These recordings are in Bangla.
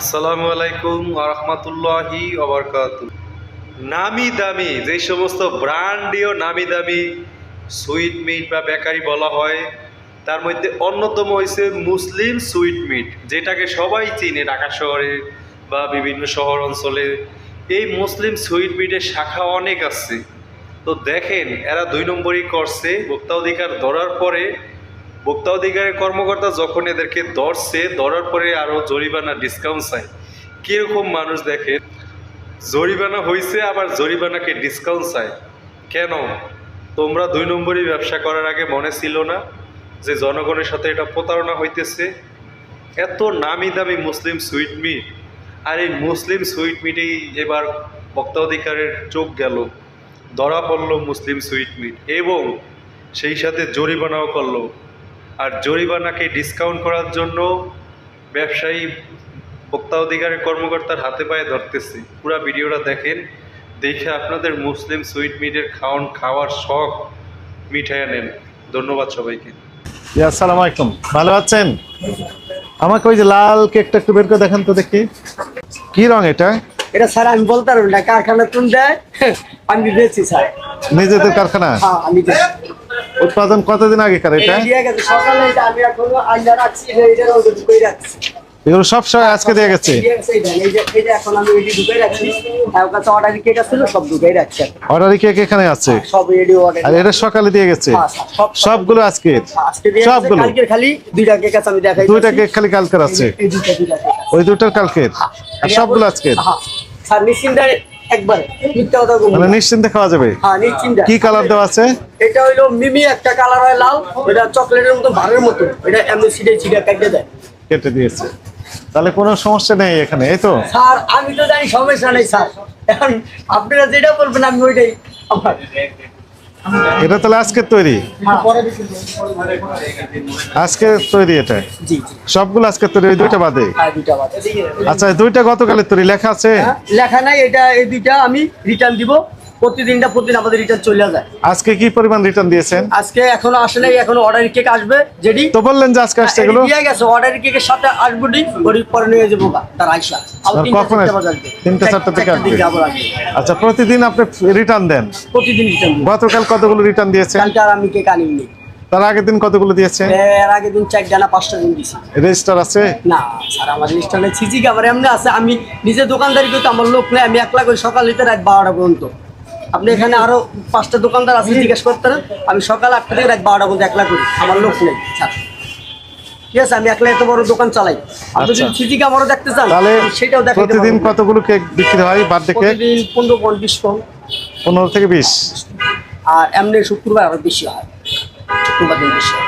আসসালামু আলাইকুম রহমতুল্লাহি অবরকাত নামি দামি, যে সমস্ত ব্র্যান্ডীয় নামি দামি সুইট মিট বা বেকারি বলা হয়, তার মধ্যে অন্যতম হয়েছে মুসলিম সুইট মিট, যেটাকে সবাই চিনে ঢাকা শহরে বা বিভিন্ন শহর অঞ্চলে। এই মুসলিম সুইট মিটের শাখা অনেক আছে। তো দেখেন, এরা দুই নম্বরই করছে, ভোক্তা অধিকার ধরার পরে ভোক্তা অধিকারের কর্মকর্তা যখন এদেরকে ধরছে, ধরার পরে আরও জরিমানা ডিসকাউন্ট চায় কীরকম মানুষ দেখে? জরিমানা হয়েছে আবার জরিমানাকে ডিসকাউন্ট চায় কেন? তোমরা দুই নম্বরই ব্যবসা করার আগে মনে ছিল না যে জনগণের সাথে এটা প্রতারণা হইতেছে? এত নামি দামি মুসলিম সুইট মিট আর এই মুসলিম সুইট মিটেই এবার ভোক্তা অধিকারের চোখ গেল। ধরা পড়ল মুসলিম সুইট মিট এবং সেই সাথে জরিমানাও করল। আর জরিমানাকে ডিসকাউন্ট করার জন্য ব্যবসায়ী ভোক্তা অধিকারের কর্মকর্তার হাতে পায়ে ধরতেছে। পুরা ভিডিওটা দেখেন দেখে আপনাদের মুসলিম সুইট মিটের খাওয়ান খাওয়ার শখ মিঠাই নেন। ধন্যবাদ সবাইকে। ইয়া, আসসালামু আলাইকুম। ভালো আছেন? আমাকে ওই যে লাল কেকটা একটু বের করে দেখেন তো দেখি। কি রং এটা? এটা স্যার আমি বলতে পারব না। কারখানা তুন দেয় আমি বেচি স্যার। নিজেদের কারখানা? হ্যাঁ আমি। উৎপাদন কতদিন আগেকার এটা? এগুলো সব সময় আজকে দিয়ে গেছে? অর্ডার কেক ছিল সব ঢুকাই রাখছি এখন। আছে? অর্ডার আর এটা সকালে দিয়ে গেছে? হ্যাঁ, সব- সবগুলো আজকে? সবগুলো? কালকের দুইটা কেক খালি কালকের আছে। ওই দুটার কালকের? আর সবগুলো আজকে হ্যাঁ স্যার নিশ্চিন্তে একবারে মিথ্যা কথা মানে নিশ্চিন্তে খাওয়া যাবে? হ্যাঁ নিশ্চিন্তে। কি কালার দেওয়া আছে? এটা হইল মিমি একটা কালার হয় লাল এটা চকলেটের মতো ভারের মতো। এটা এমনি সিটে ছিটে কেটে দেয়। কেটে দিয়েছে। তাহলে কোনো সমস্যা নেই এখানে এই তো? স্যার আমি তো জানি সমস্যা নেই স্যার। এখন আপনারা যেটা বলবেন আমি ওইটাই আমার। এটা তাহলে আজকে তৈরি? আজকে তৈরি এটা? সবগুলো আজকে তৈরি ওই দুইটা বাদে? হ্যাঁ আচ্ছা দুইটা গতকালের তৈরি লেখা আছে? হ্যাঁ, লেখা নাই এটা এই দুইটা আমি রিটার্ন দিব। প্রতিদিনটা প্রতিদিন আমাদের রিটার্ন চলে যায়। আজকে কি পরিমাণ রিটার্ন দিয়েছেন? আজকে এখনও আসে নাই এখনও অর্ডার কেক আসবে যেডি তো বললেন যে আজকে আসছে এগুলো। দিয়ে গেছে অর্ডার কেকের সাথে আসব ডি ওর পরে নিয়ে যাব তার আইসা কখন। তিনটা চারটা থেকে। আচ্ছা প্রতিদিন আপনি রিটার্ন দেন? প্রতিদিন রিটার্ন গতকাল কতগুলো রিটার্ন দিয়েছেন? কালকে আর আমি কেক আনিনি। তার আগের দিন কতগুলো দিয়েছেন? এর আগের দিন চার জানা পাঁচটা দিন দিছি। রেজিস্টার আছে? না স্যার আমার জিনিসটা সিজি ক্যামেরা এমনি আছে? আমি নিজে দোকানদারি করতে আমার লোক নেই আমি একলা করি সকাল হইতে রাত বারোটা পর্যন্ত। আপনি এখানে আরও পাঁচটা দোকানদার আছে জিজ্ঞেস করতে পারেন। আমি সকাল আটটা থেকে রাত বারোটা পর্যন্ত একলা করি আমার লোক নেই। স্যার। ঠিক আছে আমি একলা এত বড় দোকান চালাই। আপনি যদি আচ্ছা। সিজি ক্যামেরা দেখতে চান তাহলে সেটাও প্রতিদিন কতগুলো কেক বিক্রি হয় বার্থডে কেক প্রতিদিন পনেরো পন বিশ পন। পনেরো থেকে বিশ? আর এমনি শুক্রবার বেশি হয়। শুক্রবার দিন বেশি হয়।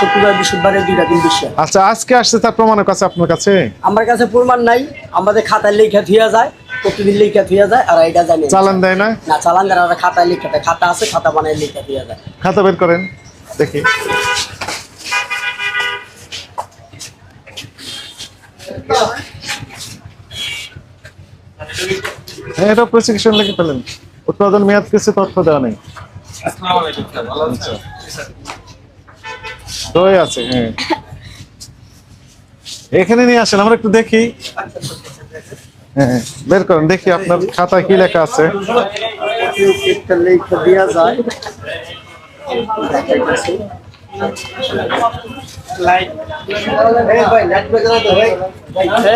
শুক্রবার বৃহস্পতিবারে দুইটা দিন বেশি আচ্ছা আজকে আসছে তার প্রমাণের কাছে আপনার কাছে? আমার কাছে প্রমাণ নাই আমাদের খাতায় লেখা থুয়া যায়। প্রতিদিন লেখা থুয়া যায় আর এটা জানি। চালান দেয় না? না চালান দেয় না, খাতায় লেখা দেয়। খাতা আছে খাতা বানায় লেখা থুয়া যায়। খাতা বের করেন দেখি। হ্যাঁ এটা প্রসিকিউশন লিখে ফেলেন। উৎপাদন মেয়াদ কিছু তথ্য দেওয়া নেই। আচ্ছা। আছে হ্যাঁ। এখানে নিয়ে আসেন আমরা একটু দেখি। হ্যাঁ বের করেন দেখি আপনার খাতায় কি লেখা আছে একটা লেখা দেওয়া যায়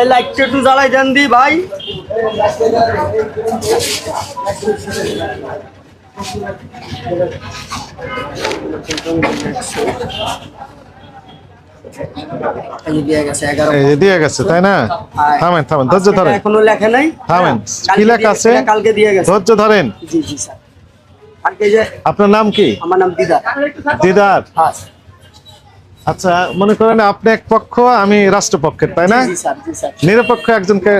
লাইটটা একটু জ্বালাই দেন দি ভাই এই যে দিয়ে গেছে এগারো এই যে দিয়ে গেছে তাই না? থামেন থামেন ধৈর্য ধরেন। এখনও লেখা নাই। থামেন। কি লেখা আছে? কালকে দিয়ে গেছে। ধৈর্য ধরেন। জি জি স্যার। আপনার নাম কি? আমার নাম দিদা দিদার? হ্যাঁ আচ্ছা মনে করেন আপনি এক পক্ষ আমি রাষ্ট্রপক্ষের তাই না? নিরপেক্ষ একজনকে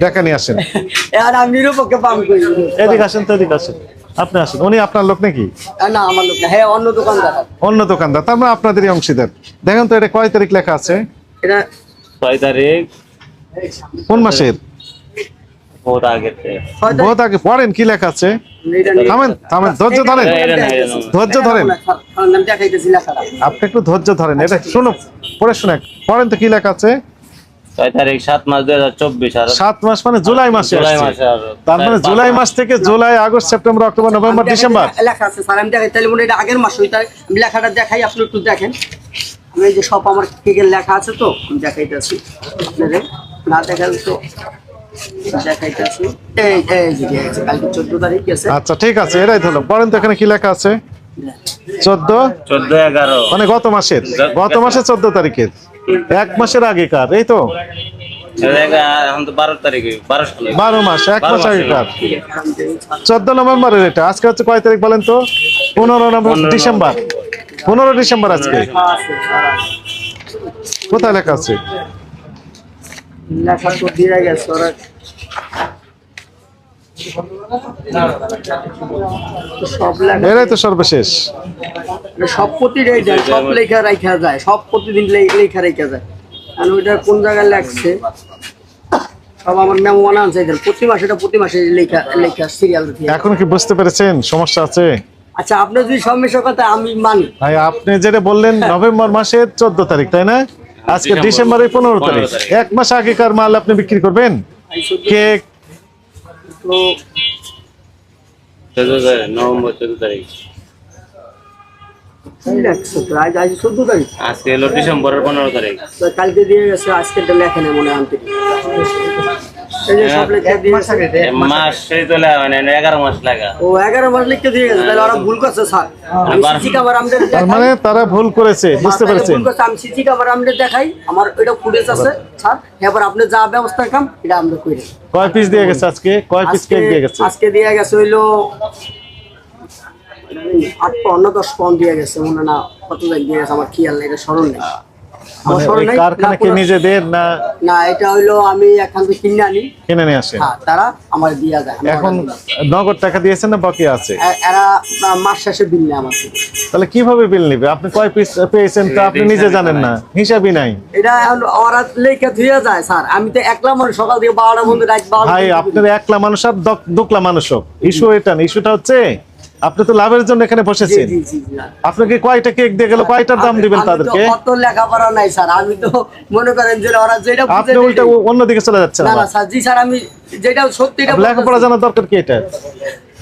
ডেকে নিয়ে আসেন। নিরপেক্ষে এদিকে আসেন তো এদিকে আসেন। আপনি আসেন। উনি আপনার লোক নাকি? না আমার লোক না। হ্যাঁ অন্য দোকানদার। অন্য দোকানদার। তার মানে আপনাদেরই অংশীদার। দেখেন তো এটা কয় তারিখ লেখা আছে? এটা ছয় তারিখ। কোন মাসের? বহুত আগেতে বহুত আগে। পড়েন কি লেখা আছে? তারিখ এটা নেই। থামেন থামেন। ধৈর্য ধরেন। এটা না, এটা না। ধৈর্য ধরেন আমি দেখাইতেছি লেখাটা। আপনি একটু ধৈর্য ধরেন। এটা শুনুন পড়ে শুনে পড়েন তো কি লেখা আছে? ছয় তারিখ সাত মাস দুই হাজার চব্বিশ আর। সাত মাস মানে জুলাই মাসে জুলাই মাসে তার মানে জুলাই মাস থেকে July August September October November December. লেখা আছে স্যার আমি দেখাই তাহলে মনে এটা আগের মাস ওইটা আমি লেখাটা দেখাই আপনি একটু দেখেন। আমি যে সব আমার কেকের লেখা আছে তো আমি দেখাইতেছি আপনাদের। না দেখালে তো দেখাইতেছি। এই আছে কালকে চোদ্দ তারিখ গেছে। আচ্ছা ঠিক আছে এটাই ধরো পড়েন তো এখানে কি লেখা আছে? চোদ্দ? চোদ্দ এগারো। মানে গত মাসের? গত মাসের চোদ্দ তারিখের। এক মাসের আগেকার এই তো? বারো মাস এক মাস আগেকার চোদ্দ নভেম্বরের এটা। আজকে হচ্ছে কয় তারিখ বলেন তো? পনেরো নভেম্বর ডিসেম্বর। পনেরো ডিসেম্বর আজকে। কোথায় লেখা আছে? লেখা তো দিয়ে গেছে ওরা তো সব লেখা এরাই তো সর্বশেষ। মানে সব প্রতিটাই দেয় সব লেখা রাখা যায় সব প্রতিদিন লেখা রেখা যায়। আর ওইটা কোন জায়গায় লেখছে সব আমার মেমোয়ানা আছে প্রতি মাসে এটা প্রতি মাসে লেখা লেখা সিরিয়াল এখন কি বুঝতে পেরেছেন? সমস্যা আছে? আচ্ছা আপনার যদি সমস্যার কথা আমি মানি। ভাই আপনি যেটা বললেন নভেম্বর মাসের চোদ্দ তারিখ তাই না? আজকে ডিসেম্বরের পনেরো তারিখ। এক মাস আগেকার মাল আপনি বিক্রি করবেন? কেক তো চোদ্দ তারিখ নভেম্বর চোদ্দ তারিখ। আজ আজ চোদ্দ তারিখ। আজকে হলো ডিসেম্বরের পনেরো তারিখ। কালকে দিয়ে গেছে আজকে লেখেনে মনে হয় মাস সেই চলে মানে এগারো মাস লাগা ও এগারো মাস লিখতে দিয়ে গেছে তাহলে ওরা ভুল করছে স্যার। সিসি ক্যামেরা আমাদের মানে তারা ভুল করেছে বুঝতে তাহলে ভুল করছে, আমি সিসি ক্যামেরা আমাদের দেখাই আমার এটা ফুটেজ আছে স্যার। এবার আপনি যা ব্যবস্থা কাম এটা আমরা করি কয় পিস দিয়ে গেছে আজকে? কয় পিস কেক দিয়ে গেছে? আজকে দিয়ে গেছে হইল আট পাউন্ড দশ পাউন্ড দিয়ে গেছে মনে না কত দিয়ে গেছে আমার খেয়াল নেই এটা স্মরণ নেই। কারখানা কি নিজেদের না না? এটা হইল আমি এখান থেকে কিনে আনি। কিনে নিয়ে আসে হ্যাঁ তারা আমার দিয়া যায় এখন নগদ টাকা দিয়েছেন না বাকি আছে? এরা মাস শেষে বিল নেয় আমার তাহলে কীভাবে বিল নিবে? আপনি কয় পিস পেয়েছেন তা আপনি নিজে জানেন না। হিসাবই নাই। এটা এখন ওরা লেখা ধুয়ে যায় স্যার। আমি তো একলা মানুষ সকাল থেকে বারোটা বন্ধু রাত বারোটা ভাই আপনার একলা মানুষ আর দুকলা মানুষ ইস্যু এটা না। ইস্যুটা হচ্ছে আপনি তো লাভের জন্য এখানে বসেছেন। জি জি জি। আপনাকে কয়টা কেক দিয়ে গেল? কয়টার দাম দিবেন তাদেরকে? অত লেখাপড়া নাই স্যার। আমি তো মনে করেন যে ওরা যেটা বুঝে আপনি উল্টা অন্যদিকে চলে যাচ্ছেন না না স্যার জি স্যার আমি যেটা সত্যিটা লেখাপড়া জানার দরকার কি এটা?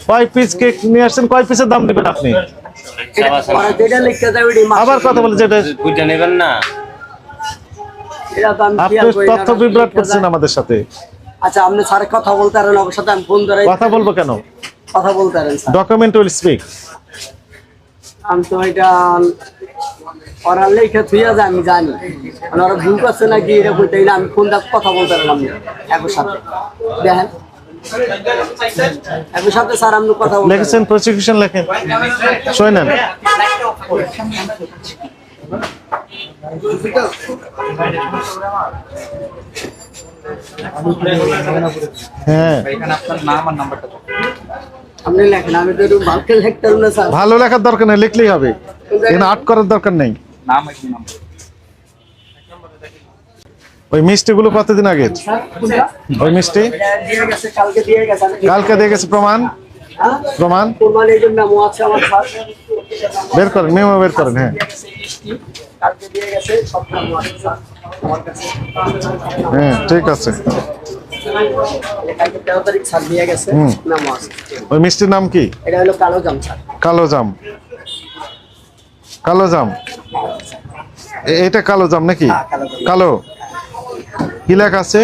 কয় পিস কেক নিয়ে আসছেন? কয় পিসের দাম দিবেন আপনি? লিখতে মাস। আবার কথা বলে যেটা বুঝে নেবেন না। আপনি তথ্য বিভ্রাট করছেন আমাদের সাথে। আচ্ছা আপনি স্যার কথা বলতে পারেন সাথে আমি ফোন ধরে কথা বলব কেন? কথা বলতে পারেন স্যার। ডকুমেন্ট উইল স্পিক আমি তো এটা ওরা লেখা থুইয়া যায় আমি জানি। মানে ওরা ভুল করছে নাকি এটা বলতে না আমি ফোন কথা বলতে পারলাম না। একর সাথে। দেখেন। একর সাথে স্যার আমি কথা বলতে লিখেছেন প্রসিকিউশন লেখেন। সই নেন। হ্যাঁ। আপনি লেখেন আমি তো একটু ভালকে না স্যার। ভালো লেখার দরকার নেই লিখলেই হবে। এখানে আর্ট করার দরকার নেই। ওই মিষ্টিগুলো কতদিন আগে? ওই মিষ্টি? কালকে দিয়ে গেছে প্রমাণ? প্রমাণ? বের করেন মেমো বের করেন হ্যাঁ। হ্যাঁ ঠিক আছে। ওই মিষ্টির নাম কি? এটা হলো কালো জাম কালো জাম। কালো জাম। এ- এটা কালো জাম নাকি? হ্যাঁ, কালো। কি লেখা আছে?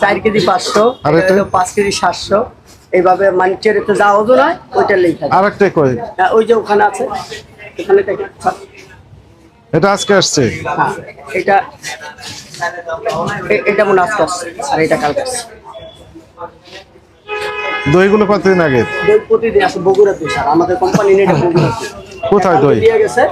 চার কেজি পাঁচশো আর এটা? পাঁচ কেজি সাতশো। এইভাবে মানুষের তো যা ওইটা লেখা আর একটা কই? হ্যাঁ, ওই যে ওখানে আছে। ওখানে এটা আজকে আসছে। হ্যাঁ, এটা এটা মনে আজকে আর এটা কালকে দইগুলো কতদিন আগে? দই প্রতিদিন আসে স্যার। আমাদের কোম্পানি কোথায় দই? দিয়ে গেছে।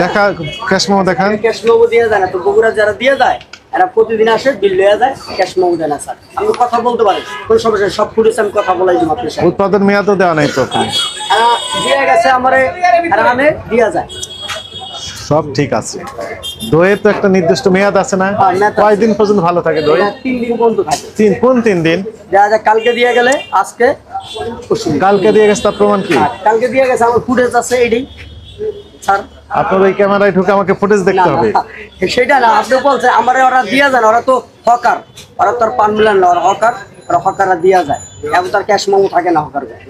লেখা ক্যাশ মেমো দেখান। ক্যাশ মেমো দিয়ে যায় না তো বগুড়া যারা দিয়ে যায় এরা প্রতিদিন আসে বিল লয়ে যায় ক্যাশ দেয় না স্যার। আমি কথা বলতে পারি কোনো সমস্যা সব ফুটেছে আমি কথা বলাই দিব আপনার উৎপাদন মেয়াদও দেওয়া নাই তো। দিয়ে গেছে আমারে এরা আনে দিয়া যায়। সব ঠিক আছে। দইয়ের তো একটা নির্দিষ্ট মেয়াদ আছে না? হ্যাঁ। কয়দিন পর্যন্ত ভালো থাকে দই? তিন দিন পর্যন্ত থাকে। তিন কোন তিন দিন? যায় কালকে দিয়ে গেলে আজকে কালকে দিয়ে গেছে তার প্রমাণ কি? কালকে দিয়ে গেছে আমার ফুটেজ আছে এটাই স্যার আপনার ওই ক্যামেরায় ঢুকে আমাকে ফুটেজ দেখতে হবে। সেটা না আপনি বলছেন আমার ওরা দিয়া যান ওরা তো হকার। ওরা তো আর পান মিলান না ওরা হকার ওরা হকাররা দিয়া যায়। এবং তার ক্যাশ মামু থাকে না হকার যায়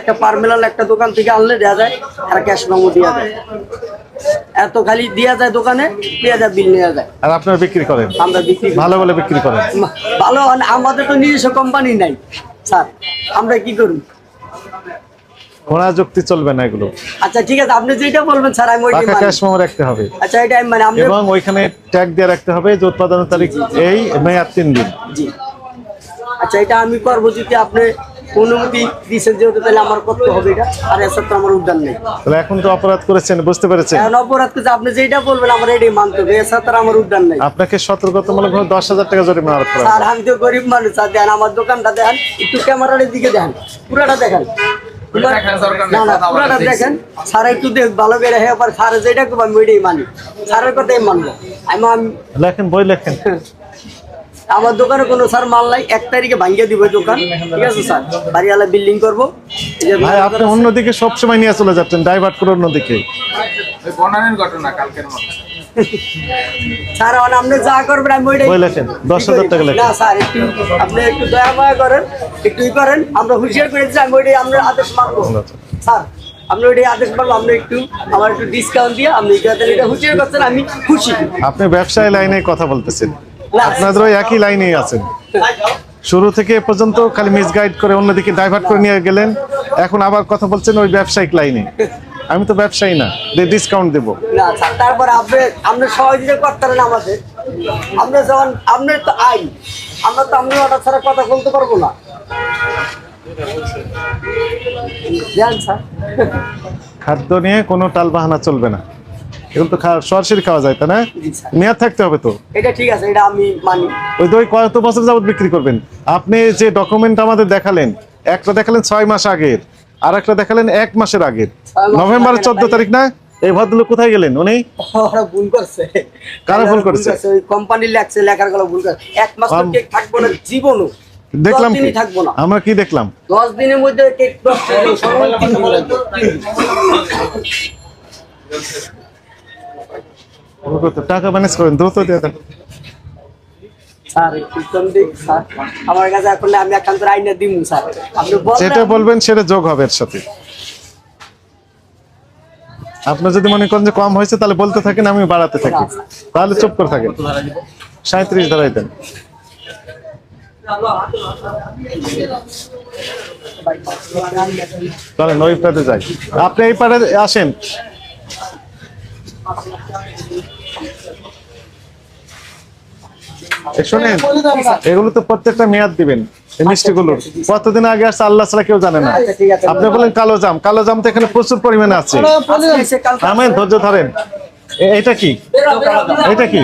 একটা পার মিলান একটা দোকান থেকে আনলে দেওয়া যায় আর ক্যাশ মামু দেওয়া যায়। এত খালি দেওয়া যায় দোকানে যায় বিল নেওয়া যায়। আর আপনারা বিক্রি করেন? আমরা বিক্রি করি। ভালো বলে বিক্রি করেন? ভালো আমাদের তো নিজস্ব কোম্পানি নাই। স্যার আমরা কি করব ঘোড়া যুক্তি চলবে না এগুলো। আচ্ছা ঠিক আছে আপনি যেটা বলবেন স্যার আমি ওইটাই পাকা ক্যাশ মেমো রাখতে হবে। আচ্ছা এটা আমি মানে এবং ওইখানে ট্যাগ দিয়ে রাখতে হবে যে উৎপাদনের তারিখ এই মেয়াদ তিন দিন। জি। আচ্ছা এটা আমি করব যদি আপনি অনুমতি দিচ্ছেন যেহেতু তাহলে আমার করতে হবে এটা। আর এসব তো আমার উদ্যান নেই। তাহলে এখন তো অপরাধ করেছেন বুঝতে পেরেছেন? এখন অপরাধ করছে আপনি যেটা বলবেন আমার এটাই মানতে হবে। এছাড়া তো আমার উদ্যান নেই। আপনাকে সতর্কতামূলক ভাবে দশ হাজার টাকা জরিমানা আরোপ করা স্যার আমি তো গরিব মানুষ স্যার দেন আমার দোকানটা দেখেন একটু ক্যামেরার দিকে দেখেন পুরাটা দেখেন। না না পুরাটা দেখেন। স্যার একটু দেখ ভালো করে হ্যাঁ স্যার যেটা আমি ওইটাই মানি। স্যারের কথাই মানবো। আমি আমি লেখেন বই লেখেন। আমার দোকানে কোনো স্যার মাল নাই এক তারিখে ভাঙ্গিয়ে দিব দোকান। ঠিক আছে স্যার? বাড়িওয়ালা বিল্ডিং করব। ভাই আপনি অন্যদিকে সবসময় নিয়ে চলে যাচ্ছেন ডাইভার্ট করে অন্যদিকে। ঘটনা কালকের মতো। স্যার এখন আপনি যা করবেন আমি ওইটাই বই দশ হাজার টাকা না স্যার একটু আপনি একটু দয়া মায়া করেন একটু ই করেন আমরা হুঁশিয়ার করে আমি ওইটাই আমরা আদেশ মানবো। স্যার আপনি ওইটাই আদেশ আপনি একটু আমার একটু ডিসকাউন্ট দিয়ে আপনি এটা হুঁশিয়ার করছেন আমি খুশি। আপনি ব্যবসায় লাইনে কথা বলতেছেন। না। আপনাদের ওই একই লাইনেই আছেন। শুরু থেকে এ পর্যন্ত খালি মিসগাইড করে অন্যদিকে ডাইভার্ট করে নিয়ে গেলেন। এখন আবার কথা বলছেন ওই ব্যবসায়িক লাইনে। আমি তো ব্যবসায়ী না ডিসকাউন্ট দেবো। না স্যার তারপরে আপনি আপনি সহযোগিতা করতেন আমাদের। আমরা যখন আপনার তো আইন। আমরা তো আপনি অর্ডার ছাড়া কথা বলতে পারব না। খাদ্য নিয়ে কোনো টাল বাহানা চলবে না। এগুলো তো খাওয়া সরাসরি খাওয়া যায় তাই না? মেয়াদ থাকতে হবে তো? এটা ঠিক আছে এটা আমি মানি। ওই দই কত বছর যাবত বিক্রি করবেন। আপনি যে ডকুমেন্ট আমাদের দেখালেন একটা দেখালেন ছয় মাস আগের আর একটা দেখালেন এক মাসের আগের। ছয় মাস নভেম্বর আগের চোদ্দ তারিখ। না? এই ভদ্রলোক কোথায় গেলেন উনি? ওরা ভুল করছে। কারা ভুল করছে? ওই কোম্পানি লেখছে লেখারগুলো ভুল করছে। এক মাস তো কেক থাকব না জীবনও। দেখলাম কি? থাকব না। আমরা কি দেখলাম? দশ দিনের মধ্যে কেক দশ দিন। টাকা ম্যানেজ করেন দ্রুত দিয়ে দেন। স্যার একটু কম দিক, স্যার আমার কাছে এখন আমি একান্ত আইনা দিব স্যার। আপনি যেটা বলবেন সেটা যোগ হবে এর সাথে। আপনি যদি মনে করেন যে কম হয়েছে তাহলে বলতে থাকেন আমি বাড়াতে থাকি। তাহলে চুপ করে থাকেন। সাঁত্রিশ ধরাই দেন। চলেন ওই পারে যাই। আপনি এই পারে আসেন। শোনেন, এগুলো তো প্রত্যেকটা মেয়াদ দিবেন, এই মিষ্টিগুলো। কতদিন আগে আসছে আল্লাহ ছাড়া কেউ জানে না। আপনি বলেন কালো জাম কালো জাম তো এখানে প্রচুর পরিমাণে আছে। আমেন ধৈর্য ধরেন। এটা কি? এটা কি?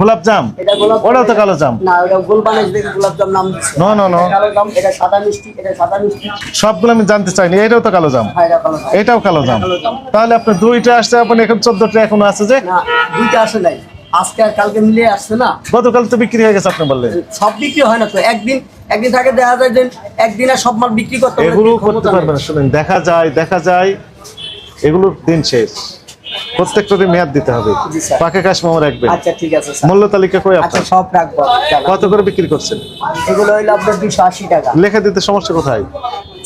গোলাপ জাম। ওটাও তো কালো জাম। সবগুলো আমি জানতে চাইনি, এটাও তো কালো জাম। এটাও কালো জাম। তাহলে আপনি দুইটা আসছে, আপনি এখন চোদ্দটা এখনও আছে যে? দুইটা আসে নাই। আজকে আর কালকে মিলিয়ে আসছে না। গতকাল তো বিক্রি হয়ে গেছে আপনি বললেন। সব বিক্রি হয় না তো। একদিন একদিন থাকে দেখা যায় যে একদিন আর সব মাল বিক্রি করতে এগুলো করতে পারবেন শুনেন দেখা যায় দেখা যায় এগুলোর দিন শেষ। প্রত্যেকটাতে মেয়াদ দিতে হবে। জি, স্যার। পাকে রাখবেন আচ্ছা ঠিক আছে স্যার। মূল্য তালিকা কই আচ্ছা আপনার সব রাখব কত করে বিক্রি করছেন? এগুলো হইল আপনার দুশো আশি টাকা। লেখা দিতে সমস্যা কোথায়?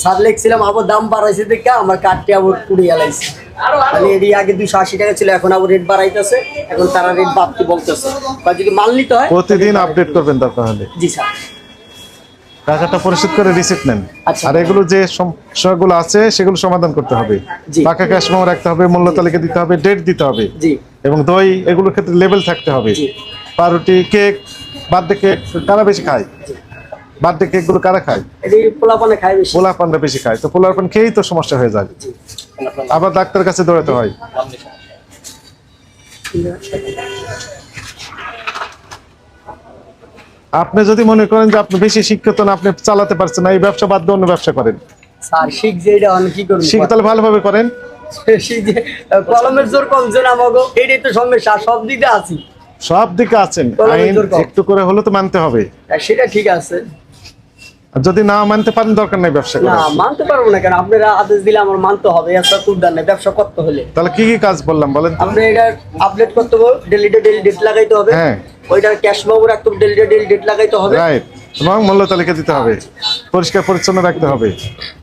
স্যার লিখছিলাম আবার দাম বাড়াইছে দেখে আমার কার্ডটি আবার পুড়ে গেলাইছে। মানে এরই আগে দুশো আশি টাকা ছিল এখন আবার রেট বাড়াইতেছে এখন তারা রেট বাড়তে বলতেছে। যদি মাল নিতে হয় প্রতিদিন আপডেট করবেন দরকার হলে জি স্যার। টাকাটা পরিশোধ করে রিসিপ্ট নেন। আচ্ছা। আর এগুলো যে সমস্যাগুলো আছে সেগুলো সমাধান করতে হবে। পাকা ক্যাশ মেমো রাখতে হবে মূল্য তালিকা দিতে হবে ডেট দিতে হবে। এবং দই এগুলোর ক্ষেত্রে লেভেল থাকতে হবে। পাউরুটি কেক বার্থডে কেক কারা বেশি খায়? বার্থডে কেকগুলো কারা খায়? পোলাপানে খাই বেশি। পোলা পানরা বেশি খায়। তো পোলার পান খেয়েই তো সমস্যা হয়ে যায়। আবার ডাক্তার কাছে দৌড়াতে হয়। আপনি যদি মনে করেন যে আপনি বেশি শিক্ষিত না আপনি চালাতে পারছেন না এই ব্যবসা বাদ দিয়ে অন্য ব্যবসা করেন। স্যার শিখ যে এটা কি করুন শিখ তাহলে ভালোভাবে করেন। কলমের জোর তো সমস্যা সব দিকে আছি। সব দিকে আছেন। আইন একটু করে হলো তো মানতে হবে। হ্যাঁ, সেটা ঠিক আছে। যদি না মানতে পারেন দরকার নাই ব্যবসা না মানতে পারব না কেন? আপনারা আদেশ দিলে আমার মানতে হবে এসব ব্যবসা করতে হলে। তাহলে কি কি কাজ বললাম বলেন আপনি এটা আপডেট করতে হবে ডেলি ডেলি ডেট লাগাইতে হবে। হ্যাঁ। ওইটার ক্যাশ বাবুর একদম ডেলি ডেলি ডেট লাগাইতে হবে। রাইট এবং মূল্য তালিকা দিতে হবে। পরিষ্কার, পরিচ্ছন্ন রাখতে হবে।